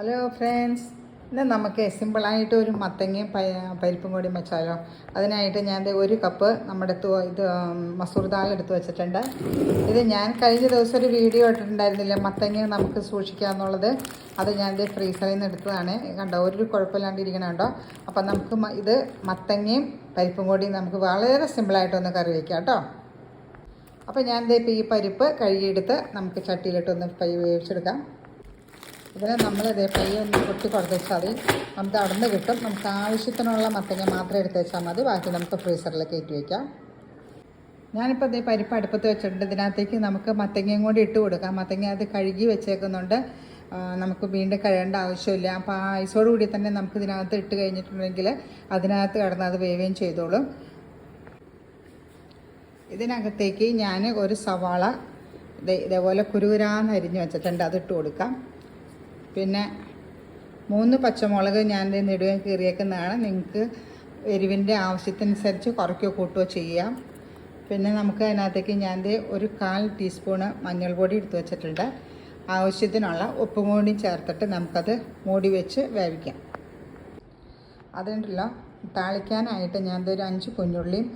Hello friends ഇന്ന് നമുക്ക് സിമ്പിളായിട്ട് ഒരു മത്തങ്ങയും പരിപ്പും കൂടി വെച്ചാലോ. അതിനായിട്ട് ഞാൻ ഒരു കപ്പ് നമ്മുടെ ഇത് മസൂർ ദാൽ എടുത്ത് വെച്ചിട്ടുണ്ട്. ഇത് ഞാൻ കഴിഞ്ഞ ദിവസം ഒരു വീഡിയോ ഇട്ടിട്ടുണ്ടായിരുന്നില്ല മത്തങ്ങ നമുക്ക് സൂക്ഷിക്കാമെന്നുള്ളത് അത് ഞാൻ ദേ ഫ്രീസറിൽ നിന്ന് എടുത്തതാണ്. കണ്ടോ ഒരു കുഴപ്പമില്ലാണ്ട് ഇരിക്കണുണ്ടോ അപ്പം നമുക്ക് ഇത് മത്തങ്ങയും പരിപ്പും കൂടി നമുക്ക് വളരെ സിമ്പിളായിട്ടൊന്ന് കറി വയ്ക്കാം കേട്ടോ. അപ്പോൾ ഞാൻ ഇപ്പോൾ ഈ പരിപ്പ് കഴുകിയെടുത്ത് നമുക്ക് ചട്ടിയിലിട്ടൊന്ന് വേവിച്ചെടുക്കാം. ഇതിനെ നമ്മൾ ഇതേ പയ്യെ ഒന്ന് പൊട്ടി കുറച്ചാൽ മതി നമുക്ക് അവിടെ കിട്ടും. നമുക്ക് ആവശ്യത്തിനുള്ള മത്തങ്ങ മാത്രം എടുത്ത് വെച്ചാൽ മതി. ബാക്കി നമുക്ക് ഫ്രീസറിൽ കയറ്റി വയ്ക്കാം ഞാനിപ്പോൾ ഇതേ പരിപ്പ് അടുപ്പത്ത് വെച്ചിട്ടുണ്ട്. ഇതിനകത്തേക്ക് നമുക്ക് മത്തങ്ങയും കൂടി ഇട്ട് കൊടുക്കാം. മത്തങ്ങ അത് കഴുകി വെച്ചേക്കുന്നുണ്ട്. നമുക്ക് വീണ്ടും കഴിയേണ്ട ആവശ്യമില്ല. അപ്പോൾ ആ ഐസോട് കൂടി തന്നെ നമുക്ക് ഇതിനകത്ത് ഇട്ട് കഴിഞ്ഞിട്ടുണ്ടെങ്കിൽ അതിനകത്ത് കിടന്ന് അത് വേവുകയും ചെയ്തോളും. ഇതിനകത്തേക്ക് ഞാൻ ഒരു സവാള ഇതേപോലെ കുരുകുരാന്ന് അരിഞ്ഞ് വെച്ചിട്ടുണ്ട്. അതിട്ട് കൊടുക്കാം. പിന്നെ മൂന്ന് പച്ചമുളക് ഞാൻ നെടുവേ കീറിയേക്കുന്നതാണ്. നിങ്ങൾക്ക് എരിവിന്റെ ആവശ്യത്തിനനുസരിച്ച് കുറയ്ക്കോ കൂട്ടുകയോ ചെയ്യാം. പിന്നെ നമുക്ക് അതിനകത്തേക്ക് ഞാൻ ഒരു കാൽ ടീസ്പൂണ് മഞ്ഞൾപ്പൊടി എടുത്ത് വെച്ചിട്ടുണ്ട്. ആവശ്യത്തിനുള്ള ഉപ്പും കൂടി ചേർത്തിട്ട് നമുക്കത് മൂടി വെച്ച് വേവിക്കാം. അതുകൊണ്ടല്ലോ താളിക്കാനായിട്ട് ഞാൻ ഒരു അഞ്ച് കുഞ്ഞുള്ളിയും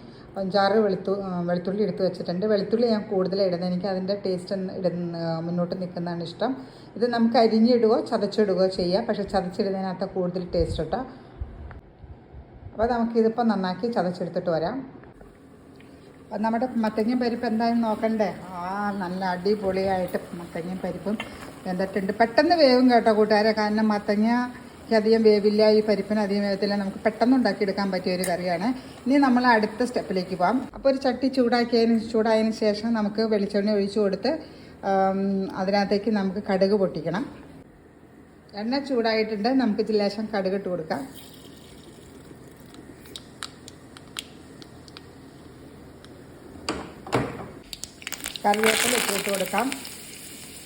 അഞ്ചാറ് വെളുത്തു വെളുത്തുള്ളി എടുത്ത് വെച്ചിട്ടുണ്ട്. വെളുത്തുള്ളി ഞാൻ കൂടുതൽ ഇടുന്നത്. എനിക്ക് അതിന്റെ ടേസ്റ്റ് ഇടുന്ന മുന്നോട്ട് നിൽക്കുന്നതാണ് ഇഷ്ടം. ഇത് നമുക്ക് അരിഞ്ഞിടുകയോ ചതച്ചിടുകയോ ചെയ്യാം. പക്ഷേ ചതച്ചിടുന്നതിനകത്ത് കൂടുതൽ ടേസ്റ്റ് കേട്ടോ അപ്പോൾ നമുക്കിതിപ്പോൾ നന്നാക്കി ചതച്ചെടുത്തിട്ട് വരാം. നമ്മുടെ മത്തങ്ങയും പരിപ്പ് എന്തായാലും നോക്കണ്ടേ? ആ നല്ല അടിപൊളിയായിട്ട് മത്തങ്ങയും പരിപ്പും വെന്തിട്ടുണ്ട്. പെട്ടെന്ന് വേവും കേട്ടോ കൂട്ടുകാരെ. കാരണം മത്തങ്ങയ്ക്ക് അധികം വേവില്ല ഈ പരിപ്പിന് അധികം വേവത്തില്ല. നമുക്ക് പെട്ടെന്ന് ഉണ്ടാക്കിയെടുക്കാൻ പറ്റിയ ഒരു കറിയാണ്. ഇനി നമ്മൾ അടുത്ത സ്റ്റെപ്പിലേക്ക് പോകാം അപ്പോൾ ഒരു ചട്ടി ചൂടാക്കിയതിന് ചൂടായതിന് ശേഷം നമുക്ക് വെളിച്ചെണ്ണ ഒഴിച്ചു കൊടുത്ത് അതിനകത്തേക്ക് നമുക്ക് കടുക് പൊട്ടിക്കണം. എണ്ണ ചൂടായിട്ടുണ്ട്. നമുക്ക് ലേശം കടുക് ഇട്ട് കൊടുക്കാം. കറിവേപ്പില ഇട്ട് ഇട്ട് കൊടുക്കാം.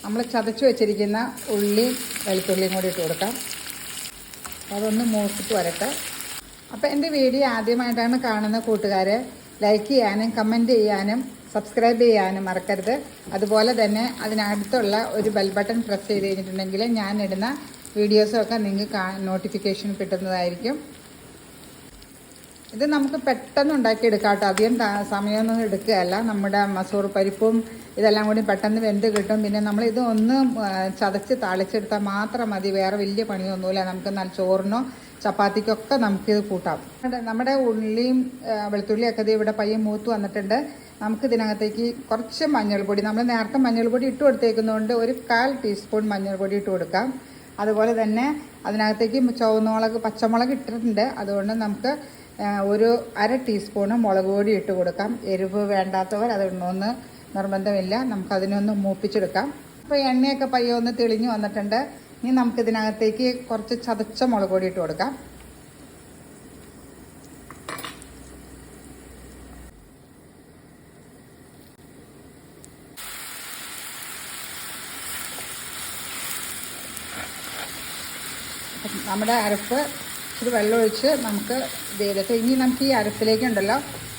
നമ്മൾ ചതച്ച് വെച്ചിരിക്കുന്ന ഉള്ളിയും വെളുത്തുള്ളിയും കൂടി ഇട്ട് കൊടുക്കാം. അതൊന്ന് മൂത്തിട്ട് വരട്ടെ. അപ്പോൾ എന്റെ വീഡിയോ ആദ്യമായിട്ടാണ് കാണുന്ന കൂട്ടുകാരെ ലൈക്ക് ചെയ്യാനും കമന്റ് ചെയ്യാനും സബ്സ്ക്രൈബ് ചെയ്യാനും മറക്കരുത്. അതുപോലെ തന്നെ അതിനടുത്തുള്ള ഒരു ബെൽ ബട്ടൺ പ്രസ് ചെയ്ത് കഴിഞ്ഞിട്ടുണ്ടെങ്കിൽ ഞാൻ ഇടുന്ന വീഡിയോസൊക്കെ നിങ്ങൾക്ക് നോട്ടിഫിക്കേഷൻ കിട്ടുന്നതായിരിക്കും. ഇത് നമുക്ക് പെട്ടെന്ന് ഉണ്ടാക്കിയെടുക്കാം കേട്ടോ. അധികം സമയമൊന്നും എടുക്കുകയല്ല. നമ്മുടെ മസൂർ പരിപ്പും ഇതെല്ലാം കൂടി പെട്ടെന്ന് വെന്ത് കിട്ടും. പിന്നെ നമ്മൾ ഇത് ഒന്ന് ചതച്ച് താളിച്ചെടുത്താൽ മാത്രം മതി. വേറെ വലിയ പണിയൊന്നുമില്ല. നമുക്ക് നല്ല ചോറിനോ ചപ്പാത്തിക്കൊക്കെ നമുക്കിത് കൂട്ടാം. നമ്മുടെ- ഉള്ളിയും വെളുത്തുള്ളിയും വെളുത്തുള്ളിയൊക്കെ ഇത് ഇവിടെ പയ്യെ മൂത്ത് വന്നിട്ടുണ്ട്. നമുക്ക് ഇതിനകത്തേക്ക് കുറച്ച് മഞ്ഞൾപ്പൊടി നമ്മൾ നേരത്തെ മഞ്ഞൾപ്പൊടി ഇട്ട് കൊടുത്തേക്കുന്നതുകൊണ്ട് ഒരു കാൽ ടീസ്പൂൺ മഞ്ഞൾപ്പൊടി ഇട്ട് കൊടുക്കാം. അതുപോലെ തന്നെ അതിനകത്തേക്ക് ചുവന്നുമുളക് പച്ചമുളക് ഇട്ടിട്ടുണ്ട്. അതുകൊണ്ട് നമുക്ക് ഒരു അര ടീസ്പൂണ് മുളക് പൊടി ഇട്ട് കൊടുക്കാം. എരിവ് വേണ്ടാത്തവർ അത് ഇടണമെന്ന് നിർബന്ധമില്ല. നമുക്കതിനൊന്ന് മൂപ്പിച്ചെടുക്കാം. അപ്പോൾ എണ്ണയൊക്കെ പയ്യെ ഒന്ന് തെളിഞ്ഞു വന്നിട്ടുണ്ട്. ഇനി നമുക്കിതിനകത്തേക്ക് കുറച്ച് ചതച്ച മുളക് പൊടി ഇട്ട് കൊടുക്കാം. നമ്മുടെ അരപ്പ് ഇച്ചിരി വെള്ളമൊഴിച്ച് നമുക്ക് ഇത് ചെയ്തിട്ട് ഇനി നമുക്ക് ഈ അരപ്പിലേക്കുണ്ടല്ലോ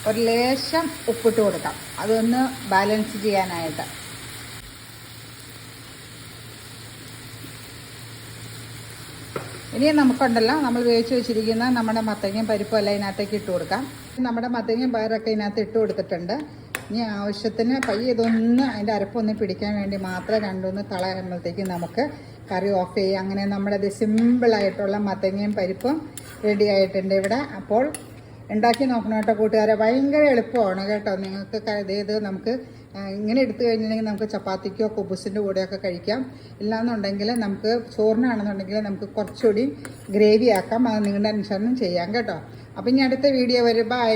ഒരു ലേശം ഉപ്പിട്ട് കൊടുക്കാം. അതൊന്ന് ബാലൻസ് ചെയ്യാനായിട്ട്. ഇനി നമുക്കുണ്ടല്ലോ നമ്മൾ വേവിച്ച് വെച്ചിരിക്കുന്ന നമ്മുടെ മത്തങ്ങയും പരിപ്പും എല്ലാം ഇതിനകത്തേക്ക് ഇട്ട് കൊടുക്കാം. നമ്മുടെ മത്തങ്ങയും പയറൊക്കെ ഇതിനകത്ത് ഇട്ട് കൊടുത്തിട്ടുണ്ട്. ഇനി ആവശ്യത്തിന് പയ്യെ ഇതൊന്ന് അതിന്റെ അരപ്പൊന്ന് പിടിക്കാൻ വേണ്ടി മാത്രം രണ്ടൊന്ന് കളയുമ്പോഴത്തേക്ക് നമുക്ക് കറി ഓഫ് ചെയ്യാം. അങ്ങനെ നമ്മുടെ സിമ്പിളായിട്ടുള്ള മത്തങ്ങയും പരിപ്പും റെഡി ആയിട്ടുണ്ട് ഇവിടെ. അപ്പോൾ ഉണ്ടാക്കി നോക്കണം കേട്ടോ കൂട്ടുകാരെ. ഭയങ്കര എളുപ്പമാണ് കേട്ടോ. നിങ്ങൾക്ക് ഇതേത് ഇത് ഇത് നമുക്ക് ഇങ്ങനെ എടുത്തു കഴിഞ്ഞിട്ടുണ്ടെങ്കിൽ നമുക്ക് ചപ്പാത്തിക്കോ കുബുസിന്റെ കൂടെയൊക്കെ കഴിക്കാം. ഇല്ലാന്നുണ്ടെങ്കിൽ നമുക്ക് ചോറിനാണെന്നുണ്ടെങ്കിൽ നമുക്ക് കുറച്ചുകൂടി ഗ്രേവി ആക്കാം. അത് നിങ്ങളുടെ അനുസരണം ചെയ്യാം കേട്ടോ. അപ്പം ഇനി അടുത്ത വീഡിയോ വരും. ബൈ